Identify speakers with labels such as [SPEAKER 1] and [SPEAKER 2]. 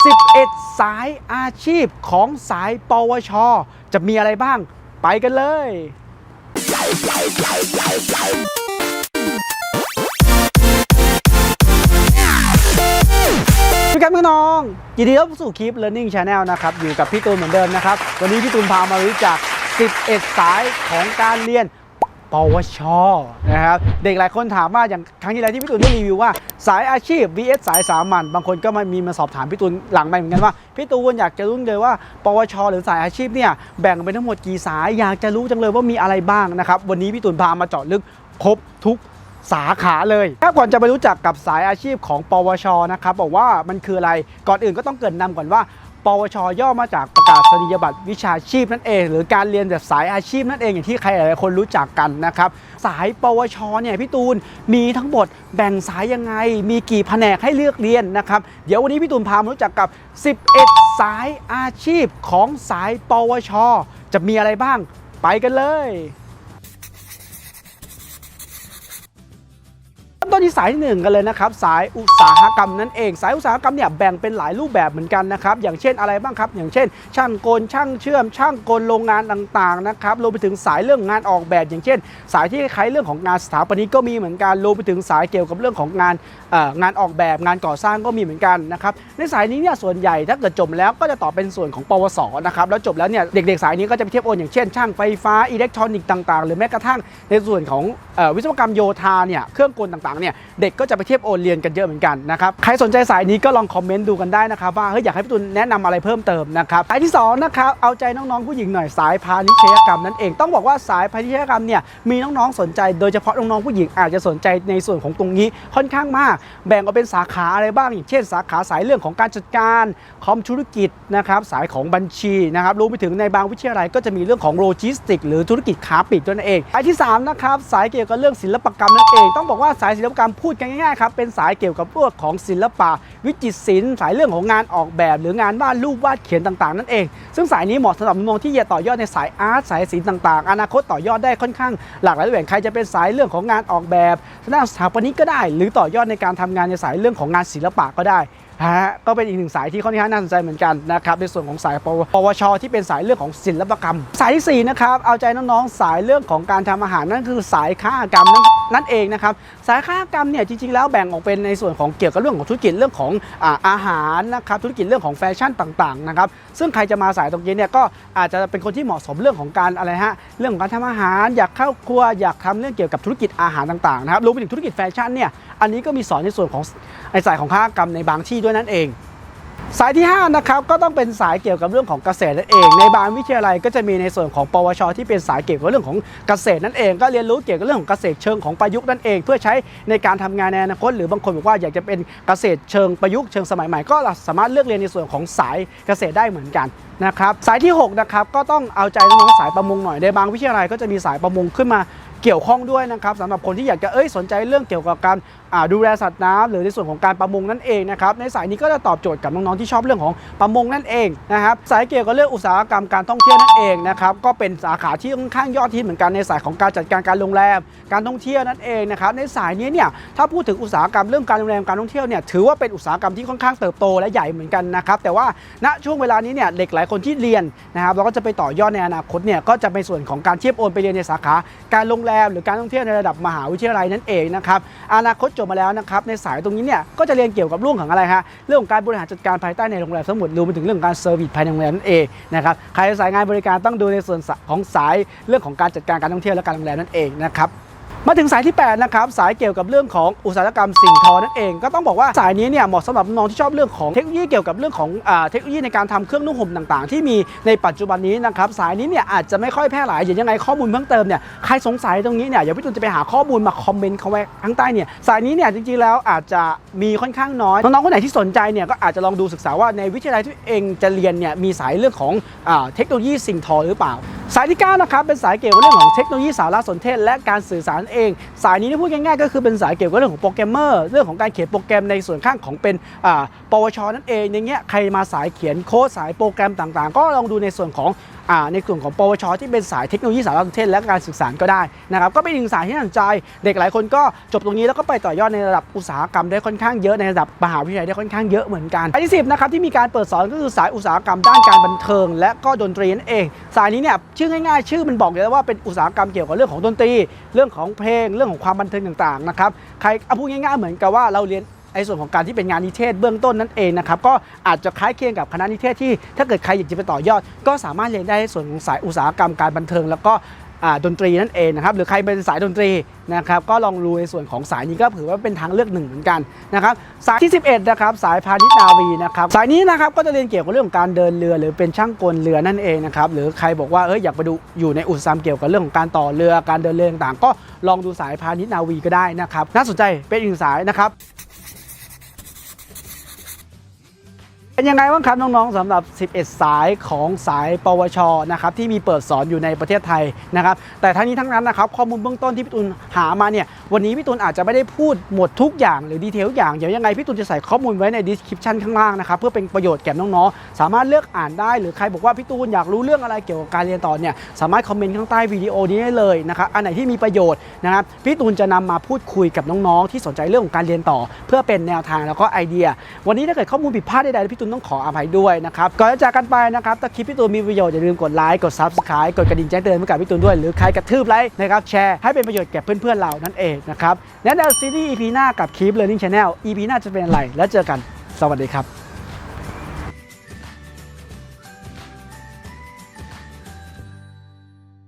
[SPEAKER 1] 11 สายอาชีพของสายปวช จะมีอะไรบ้าง ไปกันเลยสวัสดีครับน้องยินดีต้อนรับสู่คลิป Learning Channel นะครับ อยู่กับพี่ตูนเหมือนเดิมนะครับ วันนี้พี่ตูนพามารู้จัก 11 สายของการเรียน ปวชนะครับเด็กหลายคนถามว่าอย่างครั้งที่แล้วที่พี่ตูนได้รีวิวว่า สายอาชีพ vs สายสามัญบางคนก็มามีมาสอบถามพี่ตูนหลังไปเหมือนกันว่าพี่ตูนอยากจะรู้เลยว่า ปวช หรือสายอาชีพเนี่ยแบ่งเป็นทั้งหมดกี่สายอยากจะรู้จังเลยว่ามีอะไรบ้างนะครับวันนี้พี่ตูนพามาเจาะลึกครบทุกสาขาเลยถ้าก่อนจะไปรู้จักกับสายอาชีพของ ปวช นะครับบอกว่ามันคืออะไร ก่อนอื่นก็ต้องเกรินนำก่อนว่า ปวช ย่อมาจากประกาศนียบัตรวิชาชีพนั่นเอง หรือการเรียนแบบสายอาชีพนั่นเองอย่างที่ใครหลายๆคนรู้จักกันนะครับ สายปวช เนี่ยพี่ตูนมีทั้งหมดแบ่งสายยังไง มีกี่แผนกให้เลือกเรียนนะครับ เดี๋ยววันนี้พี่ตูนพามารู้จักกับ 11 สายอาชีพของสายปวช จะมีอะไรบ้าง ไปกันเลย ต้นที่สายที่หนึ่งกันเลยนะครับ สายอุตสาหกรรมนั่นเอง สายอุตสาหกรรมเนี่ยแบ่งเป็นหลายรูปแบบเหมือนกันนะครับ อย่างเช่นอะไรบ้างครับ อย่างเช่น ช่างกลช่างเชื่อม ช่างกลโรงงานต่างๆนะครับรวมไปถึงสายเรื่องงานออกแบบ อย่างเช่น สายที่คล้ายเรื่องของงานสถาปนิกก็มีเหมือนกันรวมไปถึงสายเกี่ยวกับเรื่องของงานงานออกแบบงานก่อสร้างก็มีเหมือนกันนะครับในสายนี้เนี่ยส่วนใหญ่ถ้าเกิดจบแล้วก็จะต่อเป็นส่วนของปวสนะครับแล้วจบแล้วเนี่ยเด็กๆสายนี้ก็จะไปเทียบโอนอย่างเช่น ช่างไฟฟ้าอิเล็กทรอนิกส์ต่างๆ หรือแม้กระทั่งในส่วนของอวิศวกรรมโยธาเนี่ยเครื่องกลต่างๆเนี่ยเด็กก็จะไปเทียบโอนเรียนกันเยอะเหมือนกันนะครับใครสนใจสายนี้ก็ลองคอมเมนต์ดูกันได้นะครับว่าเฮ้ยอยากให้พี่ตุลแนะนำอะไรเพิ่มเติมนะครับสายที่สองนะครับเอาใจน้องๆผู้หญิงหน่อยสายพาณิชยกรรมนั่นเองต้องบอกว่าสายพาณิชยกรรมเนี่ยมีน้องๆสนใจ โดยเฉพาะน้องๆผู้หญิงอาจจะสนใจในส่วนของตรงนี้ค่อนข้างมาก แบ่งออกเป็นสาขาอะไรบ้างอย่างเช่น สาขาสายเรื่องของการจัดการคอมธุรกิจนะครับสายของบัญชีนะครับรวมไปถึงในบางวิทยาลัยก็จะมีเรื่องของโลจิสติก หรือธุรกิจค้าปลีกด้วยนั่นเองสายที่สามนะครับสายเกี่ยวกับเรื่องศิลปกรรมนั่นเองต้องบอกว่าสายศิลปการพูดกันง่ายๆครับเป็นสายเกี่ยวกับพวกของศิลปะ วิจิตรศิลป์สายเรื่องของงานออกแบบ หรืองานวาดรูปวาดเขียนต่างๆ นั่นเอง ซึ่งสายนี้เหมาะสำหรับน้องที่จะต่อยอดในสายอาร์ตสายศิลป์ต่างๆ อนาคตต่อยอดได้ค่อนข้างหลากหลายแหว่งใครจะเป็นสายเรื่องของงานออกแบบด้านสถาปนิกก็ได้ หรือต่อยอดในการทำงานในสายเรื่องของงานศิลปะก็ได้ ฮะก็เป็นอีกหนึ่งสายที่ค่อนข้างน่าสนใจเหมือนกันนะครับในส่วนของสายปวปวชที่เป็นสายเรื่องของศิลปกรรม สายที่สี่นะครับเอาใจน้องๆสายเรื่องของการทำอาหารนั่นคือสายค้ากรรมนั่นนั่นเองนะครับสายค้ากรรมเนี่ยจริงๆแล้วแบ่งออกเป็นในส่วนของเกี่ยวกับเรื่องของธุรกิจเรื่องของอาอาหารนะครับธุรกิจเรื่องของแฟชั่นต่างๆนะครับซึ่งใครจะมาสายตรงนี้เนี่ยก็อาจจะเป็นคนที่เหมาะสมเรื่องของการอะไรฮะเรื่องของการทำอาหาร อยากเข้าครัวอยากทำเรื่องเกี่ยวกับธุรกิจอาหารต่างๆนะครับรวมไปถึงธุรกิจแฟชั่นเนี่ยอันนี้ก็มีสอนในส่วนของในสายของค้ากรรมในบางที่ด้วยนั่นเอง สายที่ 5 นะครับ ก็ต้องเป็นสายเกี่ยวกับเรื่องของเกษตรนั่นเอง ในบางวิทยาลัยก็จะมีในส่วนของ ปวช ที่เป็นสายเกี่ยวกับเรื่องของเกษตรนั่นเอง ก็เรียนรู้เกี่ยวกับเรื่องของเกษตรเชิงของประยุกต์นั่นเอง เพื่อใช้ในการทำงานในอนาคตหรือบางคนบอกว่าอยากจะเป็นเกษตรเชิงประยุกต์เชิงสมัยใหม่ก็สามารถเลือกเรียนในส่วนของสายเกษตรได้เหมือนกันนะครับสายที่6นะครับก็ต้องเอาใจน้องๆสายประมงหน่อยในบางวิทยาลัยก็จะมีสายประมงขึ้นมาเกี่ยวข้องด้วยนะครับสำหรับคนที่อยากจะเอ้ยสนใจเรื่องเกี่ยวกับการ ดูแลสัตว์น้ำหรือในส่วนของการประมงนั่นเองนะครับในสายนี้ก็จะตอบโจทย์กับน้องๆที่ชอบเรื่องของประมงนั่นเองนะครับสายเกี่ยวกับเรื่องอุตสาหกรรมการท่องเที่ยวนั่นเองนะครับก็เป็นสาขาที่ค่อนข้างยอดฮิตเหมือนกันในสายของการจัดการการโรงแรม การท่องเที่ยวนั่นเองนะครับในสายนี้เนี่ยถ้าพูดถึงอุตสาหกรรมเรื่องการโรงแรมการท่องเที่ยวเนี่ยถือว่าเป็นอุตสาหกรรมที่ค่อนข้างเติบโตและใหญ่เหมือนกันนะครับแต่ว่าณช่วงเวลานี้เนี่ยเด็กหลายคนที่เรียนนะครับเราก็จะไปต่อยอดในอนาคตเนี่ยก็จะเป็นส่วนของการเทียบโอนไปเรียนในสาขา การโรงแรมหรือการท่องเที่ยวในระดับมหาวิทยาลัยนั่นเองนะครับอนาคตจบมาแล้วนะครับในสายตรงนี้เนี่ยก็จะเรียนเกี่ยวกับเรื่องของอะไรฮะเรื่องของการบริหารจัดการภายใต้ในโรงแรมทั้งหมดรวมไปถึงเรื่องของการเซอร์วิสภายในโรงแรมนั่นเองนะครับใครสายงานบริการต้องดูในส่วนของสายเรื่องของการจัดการการท่องเที่ยวและการโรงแรมนั่นเองนะครับ มาถึงสายที่ 8 นะครับ สายเกี่ยวกับเรื่องของอุตสาหกรรมสิ่งทอนั่นเอง ก็ต้องบอกว่าสายนี้เนี่ยเหมาะสำหรับน้องที่ชอบเรื่องของเทคโนโลยีเกี่ยวกับเรื่องของอเทคโนโลยีในการทำเครื่องนุ่งห่มต่างๆ ที่มีในปัจจุบันนี้นะครับสายนี้เนี่ยอาจจะไม่ค่อยแพร่หลายอย่างยังไงข้อมูลเพิ่มเติมเนี่ยใครสงสัยตรงนี้เนี่ยเดี๋ยวพี่ตุนจะไปหาข้อมูลมาคอมเมนต์เขาไว้ข้างใต้เนี่ยสายนี้เนี่ยจริงๆแล้วอาจจะมีค่อนข้างน้อยน้องๆคนไหนที่สนใจเนี่ยก็อาจจะลองดูศึกษาว่าในวิทยาลัยที่เองจะเรียนเนี่ยมีสายเรื่องของอเทคโนโลยีสิ่งทอหรือเปล่า สายที่ 9 นะครับ เป็นสายเกี่ยวกับเรื่องของเทคโนโลยีสารสนเทศ และการสื่อสารเอง สายนี้ที่พูดง่ายๆ ก็คือเป็นสายเกี่ยวกับเรื่องของโปรแกรมเมอร์ เรื่องของการเขียนโปรแกรมในส่วนข้างของเป็นอ่าปวชนั่นเองอย่างเงี้ยใครมาสายเขียนโค้ดสายโปรแกรมต่างๆ ก็ลองดูในส่วนของ ในส่วนของปวช ที่เป็นสายเทคโนโลยีสารสนเทศและการสื่อสารก็ได้นะครับก็เป็นอีกหนึ่งสายที่น่าสนใจ เด็กหลายคนก็จบตรงนี้แล้วก็ไปต่อยอดในระดับอุตสาหกรรมได้ค่อนข้างเยอะในระดับมหาวิทยาลัยได้ค่อนข้างเยอะเหมือนกันอันที่สิบนะครับที่มีการเปิดสอนก็คือสายอุตสาหกรรมด้านการบันเทิง และก็ดนตรีนั่นเอง สายนี้เนี่ยชื่อง่ายๆ ชื่อมันบอกเลยว่าเป็นอุตสาหกรรมเกี่ยวกับเรื่องของดนตรี เรื่องของเพลง เรื่องของความบันเทิงต่างๆนะครับใครเอาพูดง่ายๆเหมือนกับว่าเราเรียน ในส่วนของการที่เป็นงานนิเทศเบื้องต้นนั่นเองนะครับก็อาจจะคล้ายเคียงกับคณะนิเทศที่ถ้าเกิดใครอยากจะไปต่อยอด ก็สามารถเรียนได้ในส่วนของสายอุตสาหกรรมการบันเทิง แล้วก็ดนตรีนั่นเองนะครับหรือใครเป็นสายดนตรีนะครับก็ลองดูในส่วนของสายนี้ก็ถือว่าเป็นทางเลือกหนึ่งเหมือนกันนะครับสายที่ 11นะครับสายพาณิชนาวีนะครับสายนี้นะครับก็จะเรียนเกี่ยวกับเรื่องของการเดินเรือ หรือเป็นช่างกลเรือนั่นเองนะครับหรือใครบอกว่าเอยอยากไปดูอยู่ในอุตสาหกรรมเกี่ยวกับเรื่องของการต่อเรือการเดินเรือต่างๆ ก็ลองดูสายพาณิชนาวีก็ได้นะครับน่าสนใจเป็นอีกสายนะครับ เป็นยังไงบ้างครับน้องๆสำหรับ 11 สายของสายปวชนะครับที่มีเปิดสอนอยู่ในประเทศไทยนะครับแต่ทั้งนี้ทั้งนั้นนะครับข้อมูลเบื้องต้นที่พี่ตูนหามาเนี่ยวันนี้พี่ตูนอาจจะไม่ได้พูดหมดทุกอย่างหรือดีเทลทุกอย่างเดี๋ยวยังไงพี่ตูนจะใส่ข้อมูลไว้ใน description ข้างล่างนะครับเพื่อเป็นประโยชน์แก่น้องๆสามารถเลือกอ่านได้ หรือใครบอกว่าพี่ตูนอยากรู้เรื่องอะไรเกี่ยวกับการเรียนต่อเนี่ยสามารถคอมเมนต์ข้างใต้วิดีโอนี้ได้เลยนะครับอันไหนที่มีประโยชน์นะครับพี่ตูนจะนำมาพูดคุยกับน้องๆที่สนใจเรื่องของการเรียนต่อ เพื่อเป็นแนวทางแล้วก็ไอเดีย วันนี้ถ้าเกิดข้อมูลผิดพลาดใดๆพี่ตูนต้องขออภัยด้วยนะครับ ก่อนจะจากกันไปนะครับ ถ้าคลิปพี่ตูนมีประโยชน์อย่าลืมกดไลค์ กด subscribe กดกระดิ่งแจ้งเตือนให้กับพี่ตูนด้วย หรือใครกระทืบไลค์นะครับ แชร์ให้เป็นประโยชน์แก่เพื่อนๆเรานั่นเองนะครับและในซีรีส์ EP หน้ากับคลิป Learning Channel EP หน้าจะเป็นอะไร แล้วเจอกัน สวัสดีครับ